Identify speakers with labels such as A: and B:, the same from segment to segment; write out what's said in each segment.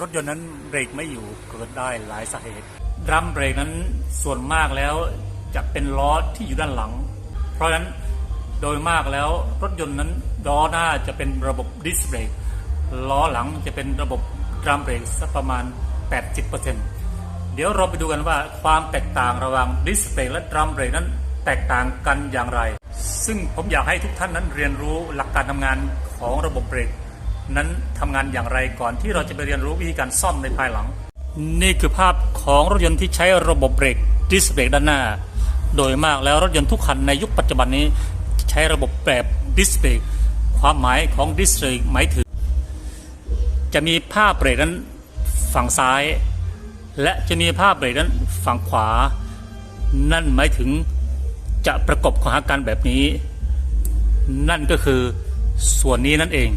A: รถยนต์นั้นเบรกไม่อยู่เกิดได้หลายสาเหตุดรัมเบรกนั้นส่วนมากแล้วจะเป็นล้อที่อยู่ด้านหลัง เพราะฉะนั้นโดยมากแล้วรถยนต์นั้นล้อหน้าจะเป็นระบบดิสเบรกล้อหลังจะเป็นระบบดรัมเบรกสักประมาณ 80%เดี๋ยวเราไปดูกันว่าความแตกต่างระหว่างดิสเบรกและดรัมเบรกนั้นแตกต่างกันอย่างไร ซึ่งผมอยากให้ทุกท่านนั้นเรียนรู้หลักการทำงานของระบบเบรก นั้นทำงานอย่างไรก่อนที่เราจะไปเรียนรู้วิธีการซ่อมในภายหลัง นี่คือภาพของรถยนต์ที่ใช้ระบบเบรกดิสเบรกด้านหน้า โดยมากแล้วรถยนต์ทุกคันในยุคปัจจุบันนี้ ใช้ระบบแบบดิสเบรกความหมายของดิสเบรกหมายถึง จะมีผ้าเบรกนั้นฝั่งซ้าย และจะมีผ้าเบรกนั้นฝั่งขวา นั่นหมายถึงจะประกบของอาการแบบนี้ นั่นก็คือส่วนนี้นั่นเอง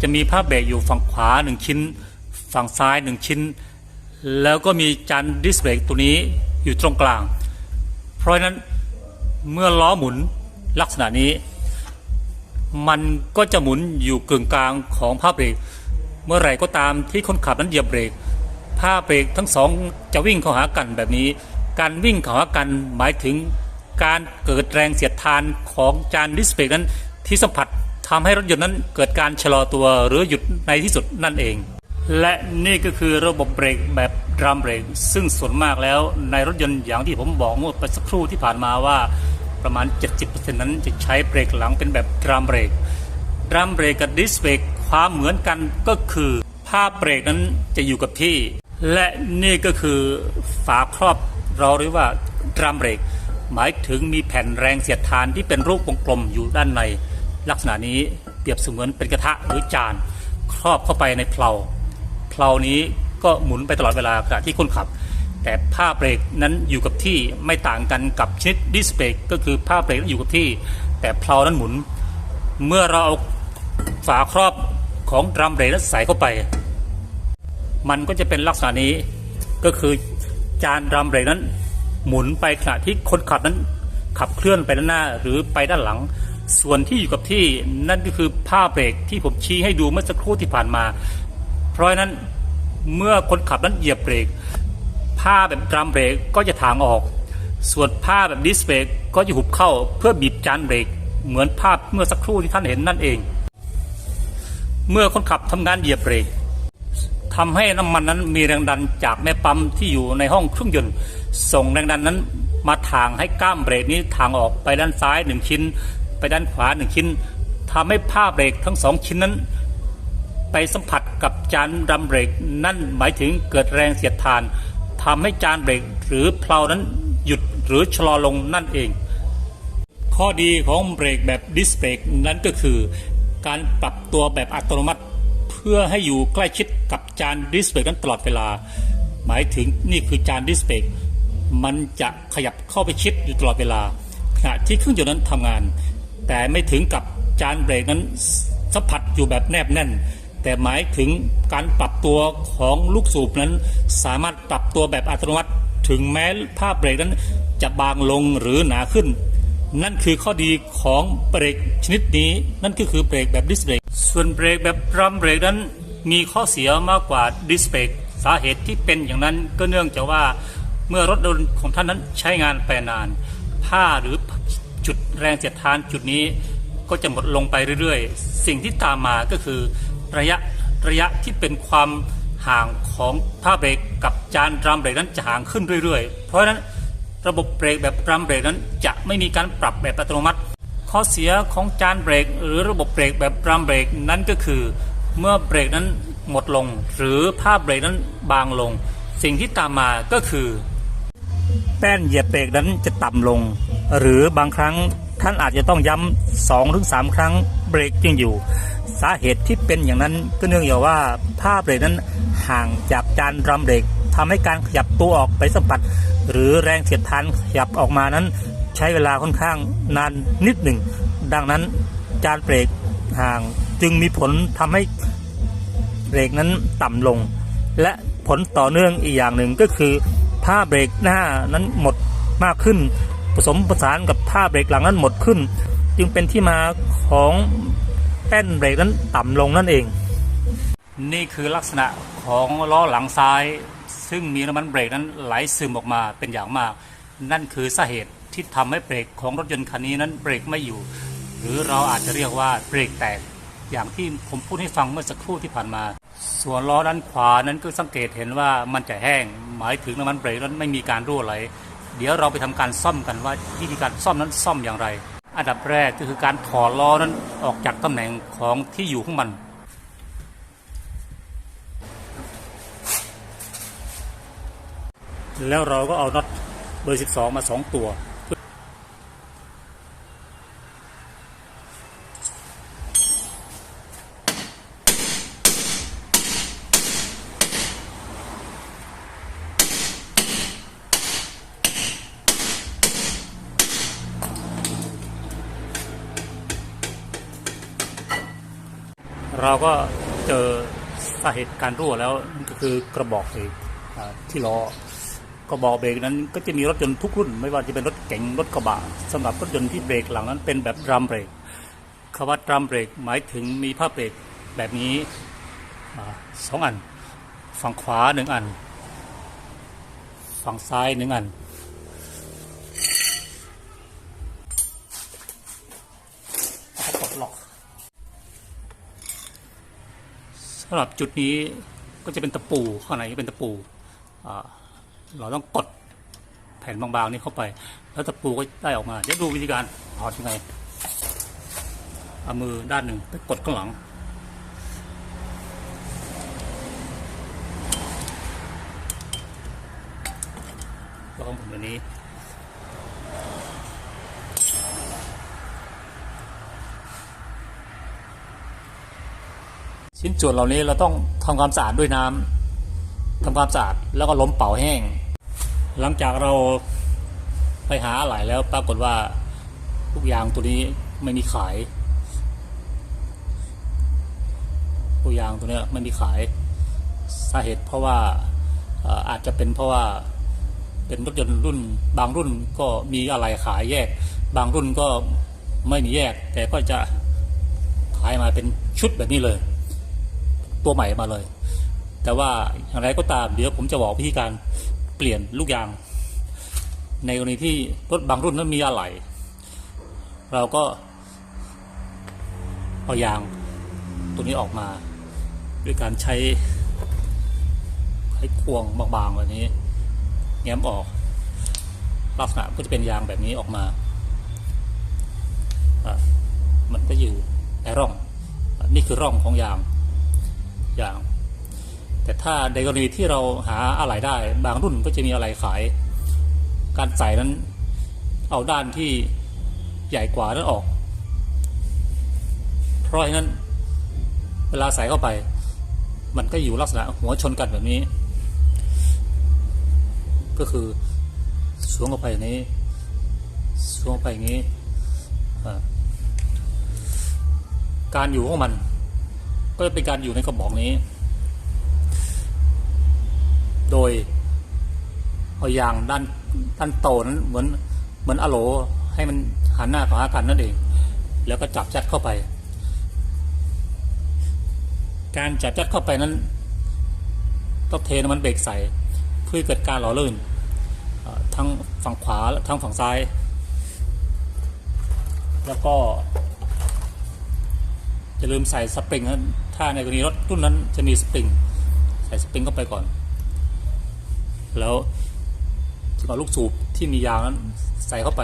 A: จะมีผ้าเบรกอยู่ฝั่งขวาหนึ่งชิ้น ฝั่งซ้ายหนึ่งชิ้น แล้วก็มีจานดิสเบรกตัวนี้อยู่ตรงกลาง เพราะฉะนั้นเมื่อล้อหมุนลักษณะนี้ มันก็จะหมุนอยู่กึ่งกลางของผ้าเบรก เมื่อไหร่ก็ตามที่คนขับนั้นเหยียบเบรกผ้าเบรกทั้งสองจะวิ่งเข้าหากันแบบนี้ การวิ่งเข้าหากันหมายถึงการเกิดแรงเสียดทานของจานดิสเบรกนั้นที่สัมผัส ทำให้รถยนต์นั้นเกิดการชะลอตัวหรือหยุดในที่สุดนั่นเอง และนี่ก็คือระบบเบรกแบบดรัมเบรกซึ่งส่วนมากแล้วในรถยนต์อย่างที่ผมบอกเมื่อไปสักครู่ที่ผ่านมาว่าประมาณ 70%นั้นจะใช้เบรกหลังเป็นแบบดรัมเบรกดรัมเบรกกับดิสเบรกความเหมือนกันก็คือผ้าเบรกนั้นจะอยู่กับที่ และนี่ก็คือฝาครอบเราเรียกว่าดรัมเบรกหมายถึงมีแผ่นแรงเสียดทานที่เป็นรูปวงกลมอยู่ด้านใน ลักษณะนี้เปรียบเสมือนเป็นกระทะหรือจาน ครอบเข้าไปในเพลาเพลานี้ก็หมุนไปตลอดเวลาขณะที่คนขับ แต่ผ้าเบรกนั้นอยู่กับที่ไม่ต่างกันกับชนิดดิสเบรกก็คือผ้าเบรกนั้นอยู่กับที่ แต่เพลานั้นหมุน เมื่อเราเอาฝาครอบของดรัมเบรกนั้นใส่เข้าไป มันก็จะเป็นลักษณะนี้ก็คือจานดรัมเบรกนั้นหมุนไปขณะที่คนขับนั้นขับเคลื่อนไปด้านหน้าหรือไปด้านหลัง ส่วนที่อยู่กับที่นั่นก็คือผ้าเบรกที่ผมชี้ให้ดูเมื่อสักครู่ที่ผ่านมา เพราะนั้นเมื่อคนขับนั้นเหยียบเบรกผ้าแบบดรัมเบรกก็จะถางออก ส่วนผ้าแบบดิสเบรกก็จะหุบเข้าเพื่อบีบจานเบรกเหมือนภาพเมื่อสักครู่ที่ท่านเห็นนั่นเอง เมื่อคนขับทำงานเหยียบเบรกทำให้น้ำมันนั้นมีแรงดันจากแม่ปั๊มที่อยู่ในห้องเครื่องยนต์ส่งแรงดันนั้นมาทางให้ก้ามเบรกนี้ทางออกไปด้านซ้ายหนึ่งชิ้น ไปด้านขวาหนึ่งชิ้นทำให้ผ้าเบรกทั้งสองชิ้นนั้น ไปสัมผัสกับจานดำเบรกนั่นหมายถึงเกิดแรงเสียดทานทำให้จานเบรกหรือเพลานั้นหยุดหรือชะลอลงนั่นเอง ข้อดีของเบรกแบบดิสเบรกนั้นก็คือ การปรับตัวแบบอัตโนมัติ เพื่อให้อยู่ใกล้ชิดกับจานดิสเบรกนั้นตลอดเวลา หมายถึงนี่คือจานดิสเบรกมันจะขยับเข้าไปชิดอยู่ตลอดเวลา ขณะที่เครื่องยนต์นั้นทำงาน แต่ไม่ถึงกับจานเบรกนั้นสัมผัสอยู่แบบแนบแน่น แต่หมายถึงการปรับตัวของลูกสูบนั้น สามารถปรับตัวแบบอัตโนมัติ ถึงแม้ผ้าเบรกนั้นจะบางลงหรือหนาขึ้น นั่นคือข้อดีของเบรกชนิดนี้ นั่นก็คือเบรกแบบดิสเบรกส่วนเบรกแบบดรัมเบรกนั้น มีข้อเสียมากกว่าดิสเบรกสาเหตุที่เป็นอย่างนั้นก็เนื่องจากว่าเมื่อรถยนต์ของท่านนั้นใช้งานไปนาน ผ้าหรือ แรงเสียดทานจุดนี้ก็จะหมดลงไปเรื่อยๆ สิ่งที่ตามมาก็คือระยะระยะที่เป็นความห่างของผ้าเบรกกับจานรัมเบรกนั้นจะห่างขึ้นเรื่อยๆ เพราะฉะนั้นระบบเบรกแบบรัมเบรกนั้นจะไม่มีการปรับแบบอัตโนมัติ ข้อเสียของจานเบรกหรือระบบเบรกแบบรัมเบรกนั้นก็คือ เมื่อเบรกนั้นหมดลง หรือผ้าเบรกนั้นบางลง สิ่งที่ตามมาก็คือ แป้นเหยียบเบรกนั้นจะต่ำลง หรือบางครั้ง ท่านอาจจะต้องย้ำสองถึงสามครั้งเบรกยังอยู่ สาเหตุที่เป็นอย่างนั้นก็เนื่องจากว่าผ้าเบรกนั้นห่างจากจานรัมเบรกทำให้การขยับตัวออกไปสัมผัส หรือแรงเสียดทานขยับออกมานั้น ใช้เวลาค่อนข้างนานนิดหนึ่ง ดังนั้นจานเบรกห่างจึงมีผลทำให้เบรกนั้นต่ำลง และผลต่อเนื่องอีกอย่างหนึ่งก็คือ ผ้าเบรกหน้านั้นหมดมากขึ้น ผสมผสานกับผ้าเบรกหลังนั้นหมดขึ้น จึงเป็นที่มาของแป้นเบรกนั้นต่ำลงนั่นเอง นี่คือลักษณะขของล้อหลังซ้าย ซึ่งมีน้ำมันเบรกนั้นไหลซึมออกมาเป็นอย่างมาก นั่นคือสาเหตุที่ทำให้เบรกของรถยนต์คันนี้นั้นเบรกไม่อยู่ หรือเราอาจจะเรียกว่าเบรกแตก อย่างที่ผมพูดให้ฟังเมื่อสักครู่ที่ผ่านมา ส่วนล้อด้านขวานั้นก็สังเกตเห็นว่ามันจะแห้ง หมายถึงน้ำมันเบรกนั้นไม่มีการรั่วไหล เดี๋ยวเราไปทำการซ่อมกันว่าวิธีการซ่อมนั้นซ่อมอย่างไร อันดับแรกก็คือการถอดล้อนั้นออกจากตำแหน่งของที่อยู่ของมัน แล้วเราก็เอาน็อตเบอร์ 12 มา 2 ตัว เราก็เจอสาเหตุการรั่วแล้วนั่นก็คือกระบอกเบรกที่ล้อกระบอกเบรกนั้นก็จะมีรถยนต์ทุกรุ่น ไม่ว่าจะเป็นรถเก๋งรถกระบะสำหรับรถยนต์ที่เบรกหลังนั้นเป็นแบบดรัมเบรกคำว่าดรัมเบรกหมายถึงมีผ้าเบรกแบบนี้สองอัน ฝั่งขวาหนึ่งอัน ฝั่งซ้ายหนึ่งอัน ปลดล็อก สำหรับจุดนี้ก็จะเป็นตะปูข้างในเป็นตะปูเราต้องกดแผ่นบางๆนี้เข้าไป แล้วตะปูก็ได้ออกมาเดี๋ยวดูวิธีการถอดยังไงเอามือด้านหนึ่งไปกดข้างหลังล้วก็หมุนแบบนี้ ชิ้นส่วนเหล่านี้เราต้องทำความสะอาดด้วยน้ำทำความสะอาดแล้วก็ล้มเป่าแห้ง หลังจากเราไปหาอะไหล่แล้วปรากฏว่าทุกอย่างตัวนี้ไม่มีขายทุกอย่างตัวนี้ไม่มีขายสาเหตุเพราะว่าเอ่ออาจจะเป็นเพราะว่าเป็นรถยนต์รุ่น บางรุ่นก็มีอะไรขายแยก บางรุ่นก็ไม่มีแยก แต่ก็จะขายมาเป็นชุดแบบนี้เลย ตัวใหม่มาเลย แต่ว่าอย่างไรก็ตามเดี๋ยวผมจะบอกวิธีการเปลี่ยนลูกยาง ในกรณีที่รถบางรุ่นนั้นมีอะไหล่เราก็เอายางตัวนี้ออกมาด้วยการใช้ไขควงบางๆแบบนี้แง้มออก ลักษณะก็จะเป็นยางแบบนี้ออกมา มันก็อยู่ในร่อง นี่คือร่องของยาง อย่าง แต่ถ้าในกรณีที่เราหาอะไหล่ได้ บางรุ่นก็จะมีอะไหล่ขาย การใส่นั้นเอาด้านที่ใหญ่กว่านั้นออก เพราะฉะนั้นเวลาใส่เข้าไป มันก็อยู่ลักษณะหัวชนกันแบบนี้ ก็คือสวมเข้าไปอย่างนี้สวมเข้าไปอย่างนี้ การอยู่ของมัน ก็จะเป็นการอยู่ในกระบอกนี้ โดยเอายางด้านด้านโตนั้นเหมือนเหมือนอะโลให้มันหันหน้าเข้าหากันนั่นเอง แล้วก็จับจัดเข้าไป การจับจัดเข้าไปนั้นต้องเทน้ำมันเบรกใส่เพื่อเกิดการหล่อลื่นทั้งฝั่งขวาและทั้งฝั่งซ้าย แล้วก็อย่าลืมใส่สปริงนะ ถ้าในกรณีรถรุ่นนั้นจะมีสปริง ใส่สปริงเข้าไปก่อน แล้วจะเอาลูกสูบที่มียางนั้นใส่เข้าไป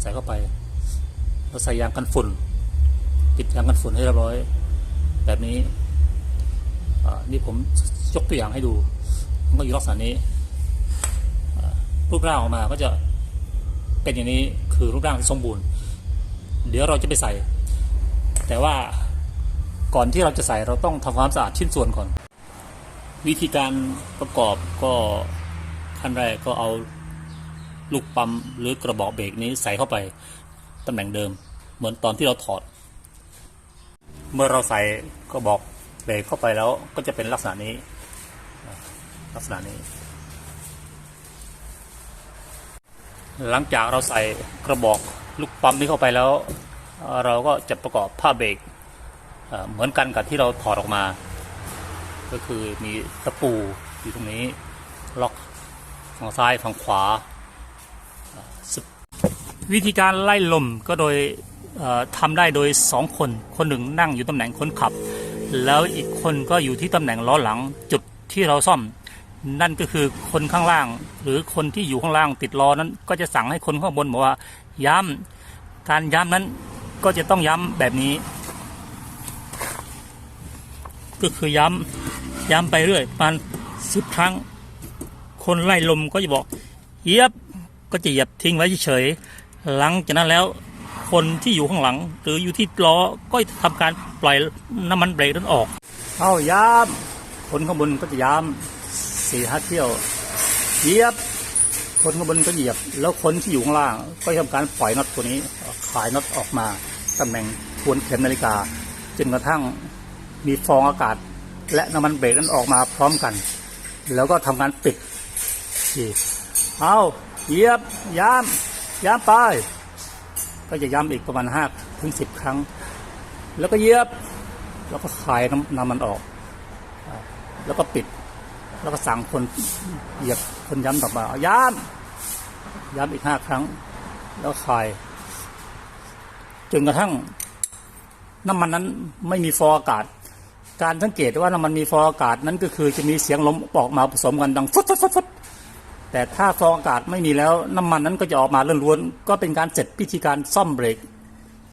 A: ใส่เข้าไป แล้วใส่ยางกันฝุ่น ปิดยางกันฝุ่นให้เรียบร้อย แบบนี้อ่านี่ผมยกตัวอย่างให้ดู มันก็อยู่ลักษณะนี้ รูปร่างออกมาก็จะเป็นอย่างนี้คือรูปร่างที่สมบูรณ์ เดี๋ยวเราจะไปใส่ แต่ว่าก่อนที่เราจะใส่เราต้องทำความสะอาดชิ้นส่วนก่อน วิธีการประกอบก็ขั้นแรกก็เอาลูกปั๊มหรือกระบอกเบรกนี้ใส่เข้าไปตำแหน่งเดิม เหมือนตอนที่เราถอด เมื่อเราใส่กระบอกเบรกเข้าไปแล้วก็จะเป็นลักษณะนี้ ลักษณะนี้ หลังจากเราใส่กระบอกลูกปั๊มนี้เข้าไปแล้ว เราก็จะประกอบผ้าเบรกเหมือนกันกับที่เราถอดออกมา ก็คือมีตะปูอยู่ตรงนี้ล็อกฝั่งซ้ายฝั่งขวา วิธีการไล่ลมก็โดยทำได้โดยสองคน คนหนึ่งนั่งอยู่ตำแหน่งคนขับ แล้วอีกคนก็อยู่ที่ตำแหน่งล้อหลังจุดที่เราซ่อม นั่นก็คือคนข้างล่าง หรือคนที่อยู่ข้างล่างติดล้อนั้น ก็จะสั่งให้คนข้างบนบอกว่าย้ำการย้ำนั้น ก็จะต้องย้ำแบบนี้ ก็คือย้ำย้ำไปเรื่อยประมาณสิบครั้ง คนไล่ลมก็จะบอกเหยียบก็จะเหยียบทิ้งไว้เฉยหลังจากนั้นแล้วคนที่อยู่ข้างหลัง หรืออยู่ที่ล้อก็จะทำการปล่อยน้ำมันเบรกนั้นออกเอาย้ำคนข้างบนก็จะย้ำสี่ห้าเที่ยวเหยียบ คนข้างบนก็เหยียบ แล้วคนที่อยู่ข้างล่าง ก็ทำการปล่อยน็อตตัวนี้ขายน็อตออกมา ตำแหน่งทวนเข็มนาฬิกา จนกระทั่งมีฟองอากาศ และน้ำมันเบรกนั้นออกมาพร้อมกัน แล้วก็ทำการปิดทีเอาเหยียบย้ำย้ำไป ก็จะย้ำอีกประมาณห้าถึงสิบครั้ง แล้วก็เหยียบ แล้วก็คลายน้ำน้ำมันออก แล้วก็ปิด แล้วก็สั่งคนเหยียบคนย้ำต่อมาเอาย้ำย้ำอีกห้าครั้ง แล้วคลาย จนกระทั่งน้ำมันนั้นไม่มีฟออากาศ การสังเกตว่าน้ำมันมีฟออากาศนั้นก็คือจะมีเสียงลมออกมาผสมกันดังฟุดฟุดฟุดฟุดแต่ถ้าฟองอากาศไม่มีแล้วน้ำมันนั้นก็จะออกมาล้วนๆก็เป็นการเสร็จพิธีการซ่อมเบรก